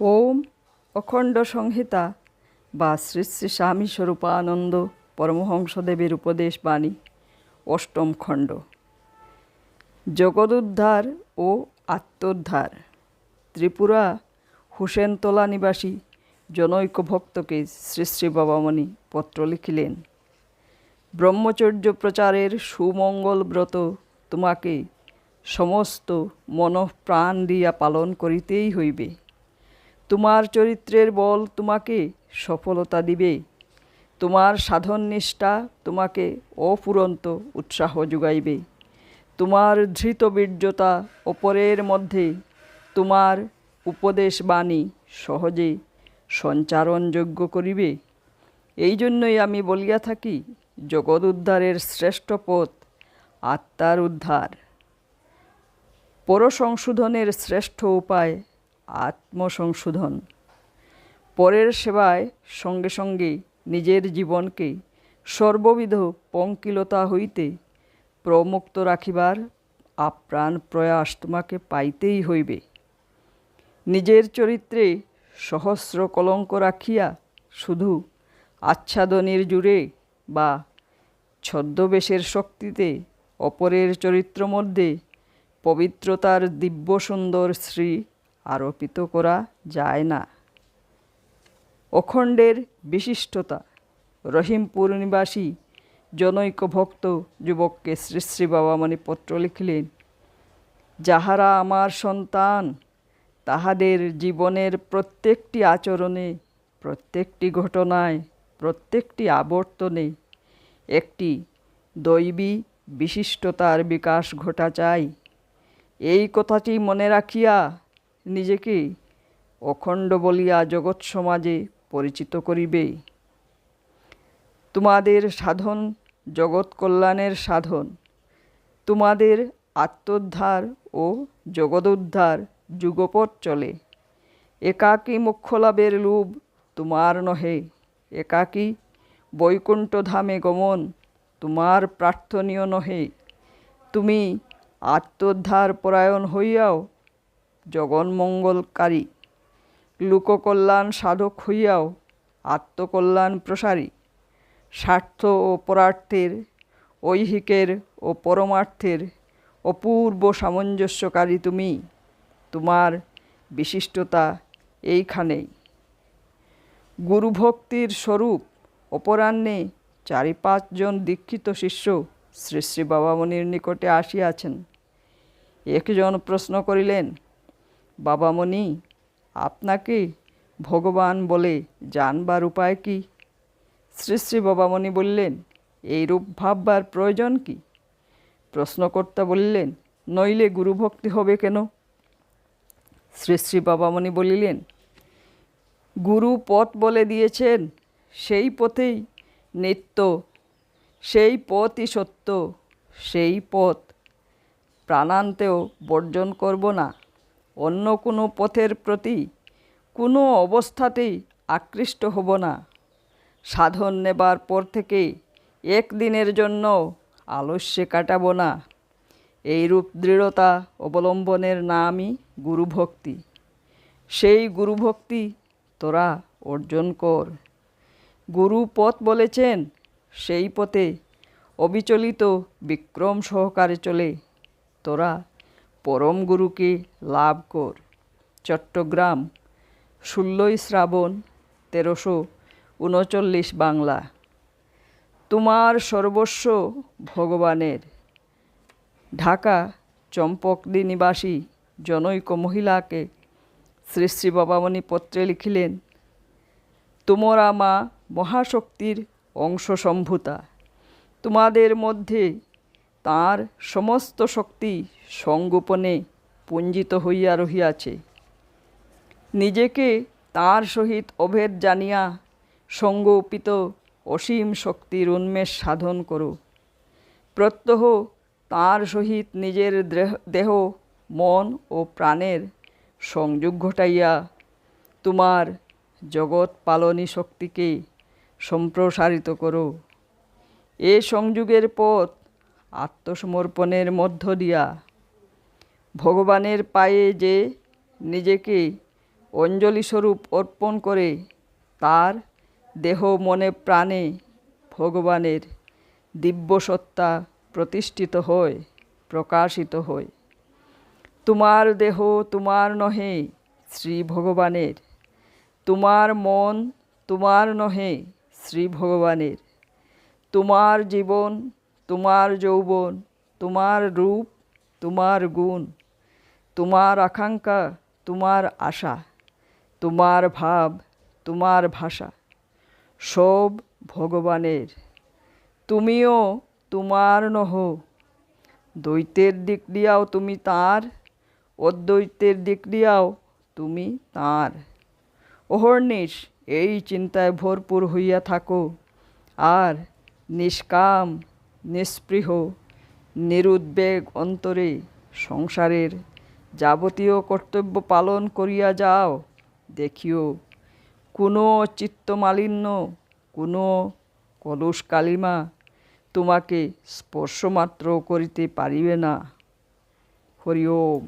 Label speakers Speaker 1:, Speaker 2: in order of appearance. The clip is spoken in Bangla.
Speaker 1: ওম অখণ্ড সংহিতা বা শ্রী শ্রী স্বামী স্বরূপানন্দ পরমহংসদেবের উপদেশ বাণী, অষ্টম খণ্ড। জগদুদ্ধার ও আত্মোদ্ধার। ত্রিপুরা হুসেনতলা নিবাসী জনৈক ভক্তকে শ্রী শ্রী বাবামণি পত্র লিখিলেন, ব্রহ্মচর্য প্রচারের সুমঙ্গল ব্রত তোমাকে সমস্ত মনঃপ্রাণ দিয়া পালন করিতেই হইবে। তোমার চরিত্রের বল তোমাকে সফলতা দিবে। তোমার সাধন নিষ্ঠা তোমাকে অফুরন্ত উৎসাহ যোগাইবে। তোমার ধৃত বীর্যতা অপরের মধ্যে, তোমার উপদেশ বাণী সহজে সঞ্চারণযোগ্য করিবে। এই জন্যই আমি বলিয়া থাকি, জগৎ উদ্ধারের শ্রেষ্ঠ পথ আত্মার উদ্ধার। পরসংশোধনের শ্রেষ্ঠ উপায় আত্মসংশোধন। পরের সেবায় সঙ্গে সঙ্গে নিজের জীবনকে সর্ববিধ পঙ্কিলতা হইতে প্রমুক্ত রাখিবার আপ্রাণ প্রয়াস তোমাকে পাইতেই হইবে। নিজের চরিত্রে সহস্র কলঙ্ক রাখিয়া শুধু আচ্ছাদনের জুড়ে বা ছদ্মবেশের শক্তিতে অপরের চরিত্র মধ্যে পবিত্রতার দিব্য সুন্দর শ্রী আরোপিত করা যায় না। অখণ্ডের বিশিষ্টতা, রহিমপুর নিবাসী জনৈক ভক্ত যুবককে শ্রী শ্রী বাবামণি পত্র লিখিলেন, যাহারা আমার সন্তান, তাহাদের জীবনের প্রত্যেকটি আচরণে, প্রত্যেকটি ঘটনায়, প্রত্যেকটি আবর্তনে একটি দৈবী বিশিষ্টতার বিকাশ ঘটা চাই। এই কথাটি মনে রাখিয়া নিজেকে অখণ্ড বলিয়া জগৎ সমাজে পরিচিত করিবে। তোমাদের সাধন জগৎ কল্যাণের সাধন। তোমাদের আত্মোদ্ধার ও জগদোদ্ধার যুগপৎ চলে। একাকী মোক্ষলাভের লোভ তোমার নহে। একাকী বৈকুণ্ঠ ধামে গমন তোমার প্রার্থনীয় নহে। তুমি আত্মোদ্ধার পরায়ণ হইয়াও জগন্মঙ্গলকারী। লোককল্যাণ সাধক হইয়াও আত্মকল্যাণ প্রসারী। স্বার্থ ও পরার্থের, ঐহিকের ও পরমার্থের অপূর্ব সামঞ্জস্যকারী তুমি। তোমার বিশিষ্টতা এইখানেই। গুরুভক্তির স্বরূপ অপরাহ্নে চারি পাঁচজন দীক্ষিত শিষ্য শ্রী শ্রী বাবামণির নিকটে আসিয়াছেন। একজন প্রশ্ন করিলেন বাবামণি, আপনাকে ভগবান বলে জানবার উপায় কি? শ্রী শ্রী বাবামণি বললেন এই রূপ ভাববার প্রয়োজন কি? প্রশ্নকর্তা বললেন, নইলে গুরুভক্তি হবে কেন? শ্রী শ্রী বাবামণি বলিলেন, গুরু পথ বলে দিয়েছেন, সেই পথেই নিত্য, সেই পথই সত্য, সেই পথ প্রাণান্তেও বর্জন করব না। অন্য কোনো পথের প্রতি কোনো অবস্থাতেই আকৃষ্ট হব না। সাধন নেবার পর থেকে একদিনের জন্য আলস্যে কাটাব না। এইরূপ দৃঢ়তা অবলম্বনের নামই গুরুভক্তি। সেই গুরুভক্তি তোরা অর্জন কর। গুরু পথ বলেছেন, সেই পথে অবিচলিত বিক্রম সহকারে চলে। তোরা পরম গুরুকে লাভ কর। চট্টগ্রাম ষোলোই শ্রাবণ, তেরোশো উনচল্লিশ বাংলা। তোমার সর্বস্ব ভগবানের। ঢাকা, চম্পকদি নিবাসী জনৈক মহিলাকে শ্রী শ্রী বাবামণি পত্রে লিখিলেন, তোমরা মা মহাশক্তির অংশ সম্ভূতা তোমাদের মধ্যে তার সমস্ত শক্তি সংগোপনে পুঞ্জিত হইয়া রহিয়াছে। নিজেকে তার সহিত অভেদ জানিয়া সঙ্গোপিত অসীম শক্তির উন্মেষ সাধন করো। প্রত্যহ তার সহিত নিজের দেহ, মন ও প্রাণের সংযোগ ঘটাইয়া তোমার জগৎ পালনী শক্তিকে সম্প্রসারিত করো। এ সংযোগের পথ আত্মসমর্পণের মধ্য দিয়া ভগবানের পায়ে যে নিজেকে অঞ্জলি স্বরূপ অর্পণ করে, তার দেহ মনে প্রাণে ভগবানের দিব্যসত্তা প্রতিষ্ঠিত হয়, প্রকাশিত হয়। তোমার দেহ তোমার নহে শ্রী ভগবানের। তোমার মন তোমার নহে শ্রী ভগবানের। তোমার জীবন তোমার যৌবন, তোমার রূপ তোমার গুণ। তোমার আকাঙ্ক্ষা, তোমার আশা, তোমার ভাব, তোমার ভাষা সব ভগবানের। তুমিও তোমার নহ। দ্বৈতের দিক দিয়াও তুমি তার, অদ্বৈতের দিক দিয়াও তুমি তার। অহর্নিশ, এই চিন্তায় ভরপুর হইয়া থাকো। আর নিষ্কাম নিস্পৃহ নিরুদ্বেগ অন্তরে সংসারের যাবতীয় কর্তব্য পালন করিয়া যাও। দেখিও, কোনো চিত্তমালিন্য কোনো কলুষ কালিমা তোমাকে স্পর্শমাত্র করিতে পারিবে না। হরি ওম।